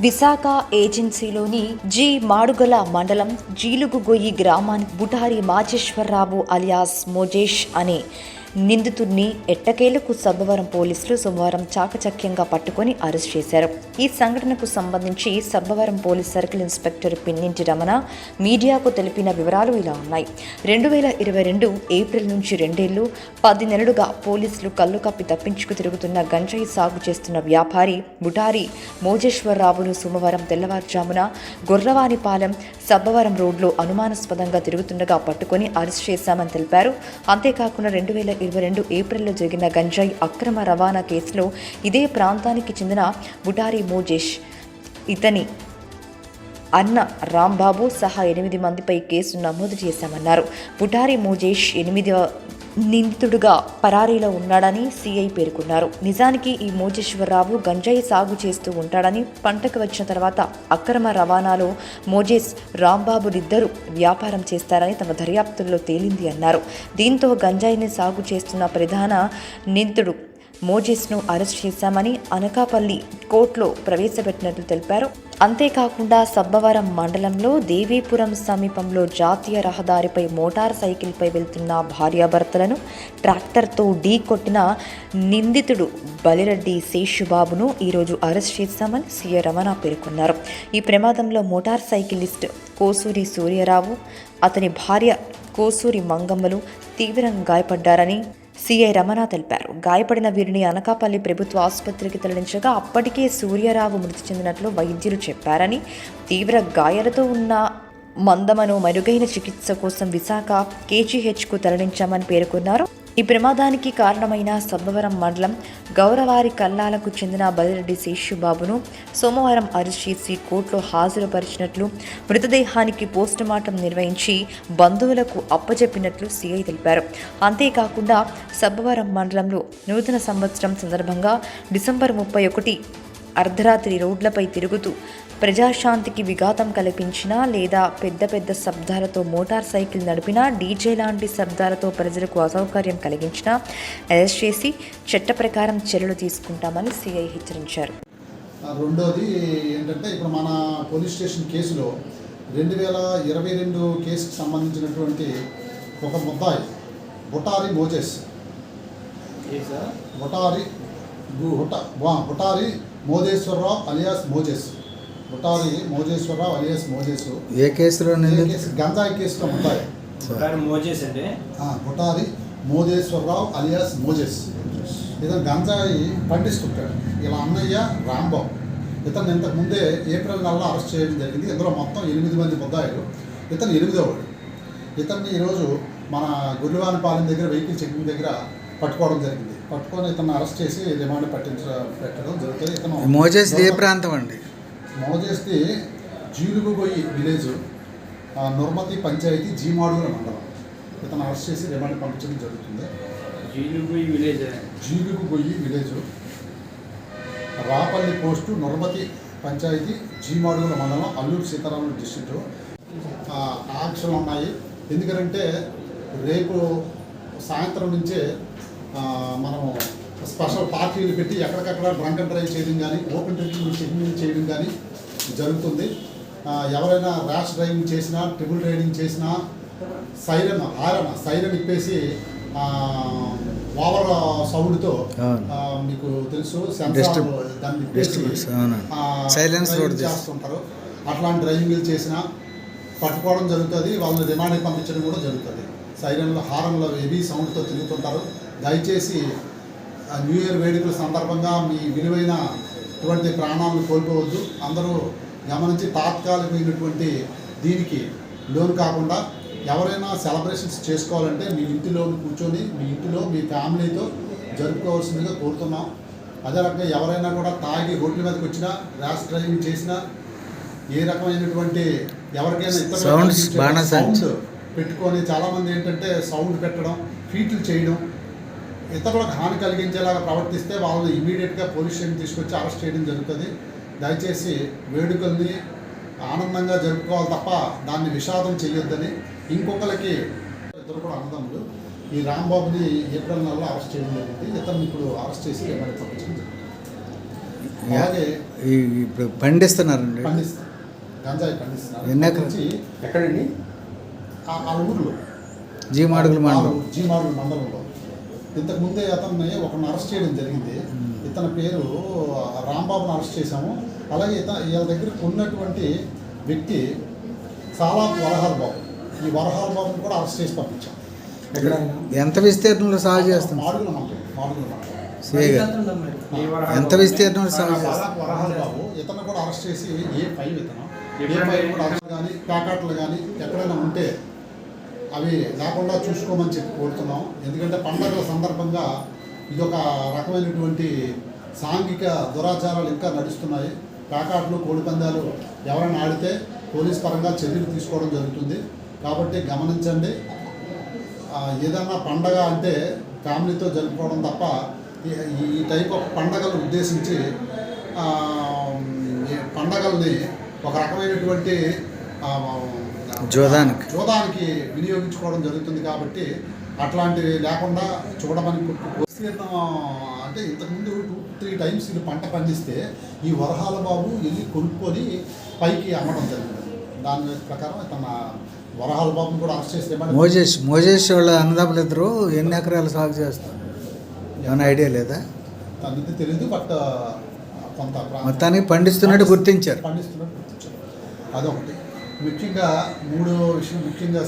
Visakha ఏజెన్సీలోని G. Madugula మండలం జీలుగుగొయ్యి గ్రామానికి బుటారి మాచేశ్వరరావు alias Mojesh అనే నిందితుడిని ఎట్టకేలకు సబ్బవరం పోలీసులు సోమవారం చాకచక్యంగా పట్టుకొని అరెస్ట్ చేశారు. ఈ సంఘటనకు సంబంధించి Sabbavaram police circle inspector Pinninti Ramana మీడియాకు తెలిపిన వివరాలు ఇలా ఉన్నాయి. రెండు వేల ఇరవై రెండు ఏప్రిల్ నుంచి రెండేళ్ళు పది నెలలుగా పోలీసులు కళ్ళు కప్పి తప్పించుకు తిరుగుతున్న గంజాయి సాగు చేస్తున్న వ్యాపారి బుటారి మోజేశ్వరరావును సోమవారం తెల్లవారుజామున గొర్రవానిపాలెం సబ్బవరం రోడ్లో అనుమానాస్పదంగా తిరుగుతుండగా పట్టుకొని అరెస్ట్ చేశామని తెలిపారు. అంతేకాకుండా రెండు వేల ఇరవై రెండు ఏప్రిల్లో జరిగిన గంజాయి అక్రమ రవాణా కేసులో ఇదే ప్రాంతానికి చెందిన బుటారి మోజేష్ ఇతని అన్న రాంబాబు సహా ఎనిమిది మందిపై కేసు నమోదు చేశామన్నారు. బుటారి మోజేష్ ఎనిమిదవ నిందితుడుగా పరారీలో ఉన్నాడని సీఐ పేర్కొన్నారు. నిజానికి ఈ మోజేశ్వరరావు గంజాయి సాగు చేస్తూ ఉంటాడని పంటకు వచ్చిన తర్వాత అక్రమ రవాణాలో మోజేస్ రాంబాబులిద్దరూ వ్యాపారం చేస్తారని తమ దర్యాప్తుల్లో తేలింది అన్నారు. దీంతో గంజాయిని సాగు చేస్తున్న ప్రధాన నిందితుడు మోజెస్ను అరెస్ట్ చేశామని అనకాపల్లి కోర్టులో ప్రవేశపెట్టినట్లు తెలిపారు. అంతేకాకుండా సబ్బవరం మండలంలో దేవీపురం సమీపంలో జాతీయ రహదారిపై మోటార్ సైకిల్పై వెళ్తున్న భార్యాభర్తలను ట్రాక్టర్తో ఢీ కొట్టిన నిందితుడు బలిరెడ్డి శేషుబాబును ఈరోజు అరెస్ట్ చేశామని సీఏ రమణ పేర్కొన్నారు. ఈ ప్రమాదంలో మోటార్ సైకిలిస్ట్ కోసూరి సూర్యరావు అతని భార్య కోసూరి మంగమ్మలు తీవ్రంగా గాయపడ్డారని సీఐ రమణ తెలిపారు. గాయపడిన వీరిని అనకాపల్లి ప్రభుత్వ ఆసుపత్రికి తరలించగా అప్పటికే సూర్యరావు మృతి చెందినట్లు వైద్యులు చెప్పారని తీవ్ర గాయాలతో ఉన్న మందమను మెరుగైన చికిత్స కోసం విశాఖ కేజీహెచ్కు తరలించామని పేర్కొన్నారు. ఈ ప్రమాదానికి కారణమైన సబ్బవరం మండలం గౌరవారి కల్లాలకు చెందిన బదిరెడ్డి శేషుబాబును సోమవారం అరెస్ట్ చేసి కోర్టులో హాజరుపరిచినట్లు మృతదేహానికి పోస్టుమార్టం నిర్వహించి బంధువులకు అప్పచెప్పినట్లు సీఐ తెలిపారు. అంతేకాకుండా సబ్బవరం మండలంలో నూతన సంవత్సరం సందర్భంగా డిసెంబర్ ముప్పై ఒకటి అర్ధరాత్రి రోడ్లపై తిరుగుతూ ప్రజాశాంతికి విఘాతం కల్పించినా లేదా పెద్ద పెద్ద శబ్దాలతో మోటార్ సైకిల్ నడిపినా డీజే లాంటి శబ్దాలతో ప్రజలకు అసౌకర్యం కలిగించినా అరెస్ట్ చేసి చట్ట ప్రకారం చర్యలు తీసుకుంటామని సీఐ హెచ్చరించారు. ఆ, రెండోది ఏంటంటే ఇప్పుడు మన పోలీస్ స్టేషన్ కేసులో రెండు వేల ఇరవై రెండు కేసుకు సంబంధించినటువంటి ఒక ముద్దాయి బుటారి మోజెస్. బుటారి హుట వా- Butari Mojeswararao alias Moses. Butari Mojeswararao alias Moses. ఏ కేసులో గంజాయి కేసులో ముద్దాయి ఒకసారి మోజేస్ అండి. ఆ, బుటారి మోజేశ్వరరావు అలియాస్ మోజెస్. ఇతను గంజాయి పండిస్తుంటాడు. ఇలా అన్నయ్య రాంబాబు. ఇతను ఇంతకు ముందే ఏప్రిల్ నెలలో అరెస్ట్ చేయడం జరిగింది. ఇందులో మొత్తం ఎనిమిది మంది ముద్దాయిలు. ఇతను ఎనిమిదవడు ఇతన్ని ఈరోజు మన గుర్రవానిపాలెం దగ్గర వెహికల్ చెకింగ్ దగ్గర పట్టుకోవడం జరిగింది. పట్టుకొని ఇతను అరెస్ట్ చేసి రిమాండ్ పట్టించ పెట్టడం జరుగుతుంది. ఇతను మోజేస్ ఏ ప్రాంతం అండి? మోజేస్ది జీలుగుగొయ్యి విలేజ్ ఆ, నుర్మతి పంచాయతీ జీమాడూరు మండలం. ఇతను అరెస్ట్ చేసి రిమాండ్ పంపించడం జరుగుతుంది. Jeeluguyi village? Jeelugugoyyi village. Rapalli post Nurmati panchayat Jeemaduru మండలం అల్లూరు సీతారాములు డిస్టిక్ ఆంక్షలు ఉన్నాయి. ఎందుకంటే రేపు సాయంత్రం నుంచే మనం స్పెషల్ పార్టీలు పెట్టి ఎక్కడికక్కడ డ్రంక్ అండ్ డ్రైవ్ చేయడం కానీ ఓపెన్ డ్రింకింగ్ చెకింగ్ చేయడం కానీ జరుగుతుంది. ఎవరైనా ర్యాష్ డ్రైవింగ్ చేసినా ట్రిపుల్ రైడింగ్ చేసినా సైరన్ హారన్ సైరన్ ఇప్పేసి ఓవర్ సౌండ్తో మీకు తెలుసు చేస్తారు. చేస్తుంటారు. అట్లాంటి డ్రైవింగ్లు చేసినా పట్టుకోవడం జరుగుతుంది వాళ్ళని రిమాండ్కి పంపించడం కూడా జరుగుతుంది. సైరన్లో హారన్లో హెవీ సౌండ్తో తిరుగుతుంటారు. దయచేసి ఆ న్యూ ఇయర్ వేడుకల సందర్భంగా మీ విలువైన ఇటువంటి ప్రాణాలను కోల్పోవద్దు. అందరూ గమనించి తాత్కాలికమైనటువంటి దీనికి లోన్ కాకుండా ఎవరైనా సెలబ్రేషన్స్ చేసుకోవాలంటే మీ ఇంటిలో కూర్చొని మీ ఇంటిలో మీ ఫ్యామిలీతో జరుపుకోవాల్సిందిగా కోరుతున్నాం. అదే రకంగా ఎవరైనా కూడా తాగి రోడ్ల మీదకి వచ్చినా ర్యాష్ డ్రైవింగ్ చేసినా ఏ రకమైనటువంటి ఎవరికైనా సౌండ్ sounds. పెట్టుకొని చాలామంది ఏంటంటే సౌండ్ పెట్టడం ఫీట్లు చేయడం ఇతరులకు హాని కలిగించేలాగా ప్రవర్తిస్తే వాళ్ళని ఇమీడియట్గా పోలీస్ స్టేషన్ తీసుకొచ్చి అరెస్ట్ చేయడం జరుగుతుంది. దయచేసి వేడుకల్ని ఆనందంగా జరుపుకోవాలి తప్ప దాన్ని విషాదం చేయొద్దని ఇంకొకరికి ఇద్దరు కూడా అన్నదమ్ములు. ఈ రాంబాబుని ఏప్రిల్ నెలలో అరెస్ట్ చేయడం జరిగింది. ఇతను ఇప్పుడు అరెస్ట్ చేసి రిమాండ్ పంపించడం జరిగింది అలాగే ఈ ఇప్పుడు పండిస్తున్నారండి. పండిస్తారు. గంజాయి పండిస్తున్నారు. ఎక్కడండి? ఆ- ఊర్లో. జీ మాడుగుల మండలం. జీ మాడుగుల మండలంలో. ఇంతకు ముందే అతన్ని ఒకరిని అరెస్ట్ చేయడం జరిగింది. ఇతని పేరు రాంబాబుని అరెస్ట్ చేశాము. అలాగే ఇత వీళ్ళ దగ్గర ఉన్నటువంటి వ్యక్తి చాలా వరహాల బాబు. ఈ వరహాల బాబుని కూడా అరెస్ట్ చేసి పంపించాం. ఎంత విస్తీర్ణంలో సాగు చేస్తాం మాడుగుల మండలం మాడుగుల మండలం? ఎంత విస్తీర్ణంలో సాగు చేస్తాం చాలా వరహాల బాబు ఇతను కూడా అరెస్ట్ చేసి ఏ ఫైవ్ ఇతను? ఏ? ఫైవ్ కూడా అరెస్ట్ కానీ ప్యాకెట్లు కానీ ఎక్కడైనా ఉంటే అవి లేకుండా చూసుకోమని చెప్పి కోరుతున్నాం. ఎందుకంటే పండగల సందర్భంగా ఇది ఒక రకమైనటువంటి సాంఘిక దురాచారాలు ఇంకా నడుస్తున్నాయి. ప్యాకాట్లు కోడిపందాలు ఎవరైనా ఆడితే పోలీస్ పరంగా చర్యలు తీసుకోవడం జరుగుతుంది. కాబట్టి గమనించండి ఏదన్నా పండగ అంటే ఫ్యామిలీతో జరుపుకోవడం తప్ప ఈ- టైప్ ఆఫ్ పండగలు ఉద్దేశించి పండగల్ని ఒక రకమైనటువంటి జోదానికి. జోదానికి వినియోగించుకోవడం జరుగుతుంది కాబట్టి అట్లాంటివి లేకుండా చూడమని అంటే ఇంతకుముందు టూ త్రీ టైమ్స్ ఇది పంట పండిస్తే ఈ వరహాల బాబు వెళ్ళి కొనుక్కొని పైకి అమ్మడం జరిగింది. దాని ప్రకారం తన వరహాల బాబుని కూడా అరెస్ట్ చేసి రిమాండ్ మోజేష్ మోజేష్ వాళ్ళ అన్నదమ్ములు ఇద్దరు ఎన్ని ఎకరాలు సాగు చేస్తారు ఏమైనా ఐడియా లేదా? అనేది తెలియదు బట్ కొంత మొత్తానికి పండిస్తున్నట్టు గుర్తించారు. పండిస్తున్నట్టు గుర్తించారు. అదొకటి. ముఖ్యంగా మూడో విషయం ముఖ్యంగా